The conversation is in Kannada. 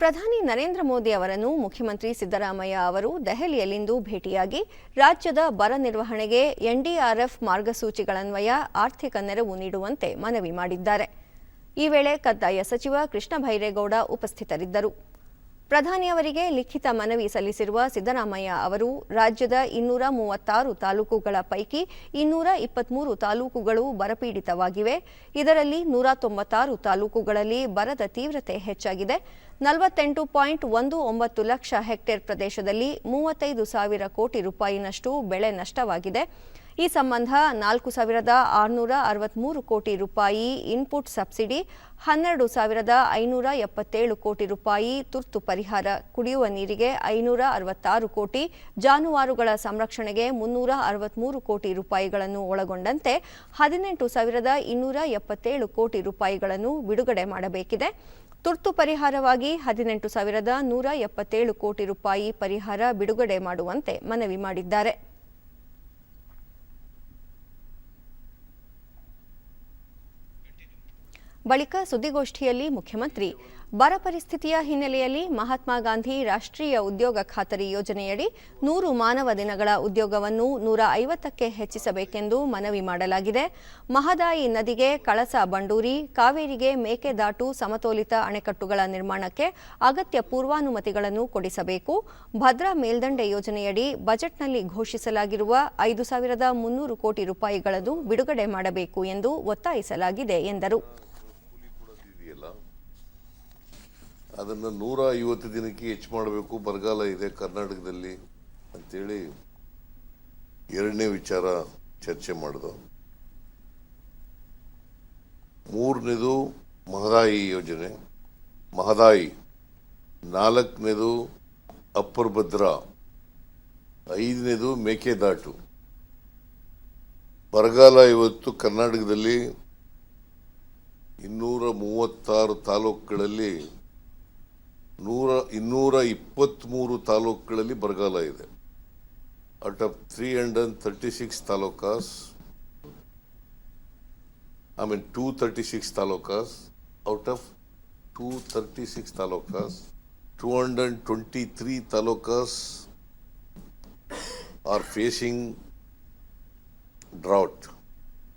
ಪ್ರಧಾನಿ ನರೇಂದ್ರ ಮೋದಿ ಅವರನ್ನು ಮುಖ್ಯಮಂತ್ರಿ ಸಿದ್ದರಾಮಯ್ಯ ಅವರು ದೆಹಲಿಯಲ್ಲಿಂದು ಭೇಟಿಯಾಗಿ ರಾಜ್ಯದ ಬರ ನಿರ್ವಹಣೆಗೆ ಎನ್ಡಿಆರ್ಎಫ್ ಮಾರ್ಗಸೂಚಿಗಳನ್ವಯ ಆರ್ಥಿಕ ನೆರವು ನೀಡುವಂತೆ ಮನವಿ ಮಾಡಿದ್ದಾರೆ. ಈ ವೇಳೆ ಕಂದಾಯ ಸಚಿವ ಕೃಷ್ಣ ಭೈರೇಗೌಡ ಉಪಸ್ಥಿತರಿದ್ದರು. ಪ್ರಧಾನಿಯವರಿಗೆ ಲಿಖಿತ ಮನವಿ ಸಲ್ಲಿಸಿರುವ ಸಿದ್ದರಾಮಯ್ಯ ಅವರು ರಾಜ್ಯದ ಇನ್ನೂರ ಮೂವತ್ತಾರು ತಾಲೂಕುಗಳ ಪೈಕಿ ಇನ್ನೂರ ಇಪ್ಪತ್ಮೂರು ತಾಲೂಕುಗಳು ಬರಪೀಡಿತವಾಗಿವೆ. ಇದರಲ್ಲಿ ನೂರ ತೊಂಬತ್ತಾರು ತಾಲೂಕುಗಳಲ್ಲಿ ಬರದ ತೀವ್ರತೆ ಹೆಚ್ಚಾಗಿದೆ. ನಲವತ್ತೆಂಟು ಪಾಯಿಂಟ್ ಒಂದು ಒಂಬತ್ತು ಲಕ್ಷ ಹೆಕ್ಟೇರ್ ಪ್ರದೇಶದಲ್ಲಿ ಮೂವತ್ತೈದು ಸಾವಿರ ಕೋಟಿ ರೂಪಾಯಿನಷ್ಟು ಬೆಳೆ ನಷ್ಟವಾಗಿದೆ. ಈ ಸಂಬಂಧ ನಾಲ್ಕು ಸಾವಿರದ ಆರುನೂರ ಅರವತ್ತ್ಮೂರು ಕೋಟಿ ರೂಪಾಯಿ ಇನ್ಪುಟ್ ಸಬ್ಸಿಡಿ ಹನ್ನೆರಡು ಸಾವಿರದ ಐನೂರ ಎಪ್ಪತ್ತೇಳು ಕೋಟಿ ರೂಪಾಯಿ ತುರ್ತು ಪರಿಹಾರ, ಕುಡಿಯುವ ನೀರಿಗೆ ಐನೂರ ಅರವತ್ತಾರು ಕೋಟಿ, ಜಾನುವಾರುಗಳ ಸಂರಕ್ಷಣೆಗೆ ಮುನ್ನೂರ ಅರವತ್ಮೂರು ಕೋಟಿ ರೂಪಾಯಿಗಳನ್ನು ಒಳಗೊಂಡಂತೆ ಹದಿನೆಂಟು ಸಾವಿರದ ಇನ್ನೂರ ಎಪ್ಪತ್ತೇಳು ಕೋಟಿ ರೂಪಾಯಿಗಳನ್ನು ಬಿಡುಗಡೆ ಮಾಡಬೇಕಿದೆ. ತುರ್ತು ಪರಿಹಾರವಾಗಿ ಹದಿನೆಂಟು ಸಾವಿರದ ನೂರ ಎಪ್ಪತ್ತೇಳು ಕೋಟಿ ರೂಪಾಯಿ ಪರಿಹಾರ ಬಿಡುಗಡೆ ಮಾಡುವಂತೆ ಮನವಿ ಮಾಡಿದ್ದಾರೆ. ಬಳಿಕ ಸುದ್ದಿಗೋಷ್ಠಿಯಲ್ಲಿ ಮುಖ್ಯಮಂತ್ರಿ, ಬರ ಪರಿಸ್ಥಿತಿಯ ಹಿನ್ನೆಲೆಯಲ್ಲಿ ಮಹಾತ್ಮ ಗಾಂಧಿ ರಾಷ್ಟ್ರೀಯ ಉದ್ಯೋಗ ಖಾತರಿ ಯೋಜನೆಯಡಿ ನೂರು ಮಾನವ ದಿನಗಳ ಉದ್ಯೋಗವನ್ನು ನೂರ ಐವತ್ತಕ್ಕೆ ಹೆಚ್ಚಿಸಬೇಕೆಂದು ಮನವಿ ಮಾಡಲಾಗಿದೆ. ಮಹದಾಯಿ ನದಿಗೆ ಕಳಸ ಬಂಡೂರಿ, ಕಾವೇರಿಗೆ ಮೇಕೆದಾಟು ಸಮತೋಲಿತ ಅಣೆಕಟ್ಟುಗಳ ನಿರ್ಮಾಣಕ್ಕೆ ಅಗತ್ಯ ಪೂರ್ವಾನುಮತಿಗಳನ್ನು ಕೊಡಿಸಬೇಕು. ಭದ್ರಾ ಮೇಲ್ದಂಡೆ ಯೋಜನೆಯಡಿ ಬಜೆಟ್ನಲ್ಲಿ ಘೋಷಿಸಲಾಗಿರುವ ಐದು ಸಾವಿರದ ಮುನ್ನೂರು ಕೋಟಿ ರೂಪಾಯಿಗಳನ್ನು ಬಿಡುಗಡೆ ಮಾಡಬೇಕು ಎಂದು ಒತ್ತಾಯಿಸಲಾಗಿದೆ ಎಂದರು. ಅದನ್ನು ನೂರ ಐವತ್ತು ದಿನಕ್ಕೆ ಹೆಚ್ಚು ಮಾಡಬೇಕು. ಬರಗಾಲ ಇದೆ ಕರ್ನಾಟಕದಲ್ಲಿ ಅಂತೇಳಿ ಎರಡನೇ ವಿಚಾರ ಚರ್ಚೆ ಮಾಡಿದ. ಮೂರನೇದು ಮಹದಾಯಿ ಯೋಜನೆ. ಮಹದಾಯಿ. ನಾಲ್ಕನೇದು ಅಪ್ಪರ್ ಭದ್ರಾ ಐದನೇದು ಮೇಕೆದಾಟು. ಬರಗಾಲ ಇವತ್ತು ಕರ್ನಾಟಕದಲ್ಲಿ ಇನ್ನೂರ ಮೂವತ್ತಾರು ತಾಲೂಕುಗಳಲ್ಲಿ ನೂರ ಇನ್ನೂರ ಇಪ್ಪತ್ತ್ಮೂರು ತಾಲೂಕುಗಳಲ್ಲಿ ಬರಗಾಲ ಇದೆ out of three hundred and thirty six talukas I mean two thirty six talukas out of two thirty six talukas two hundred and twenty three talukas are facing drought.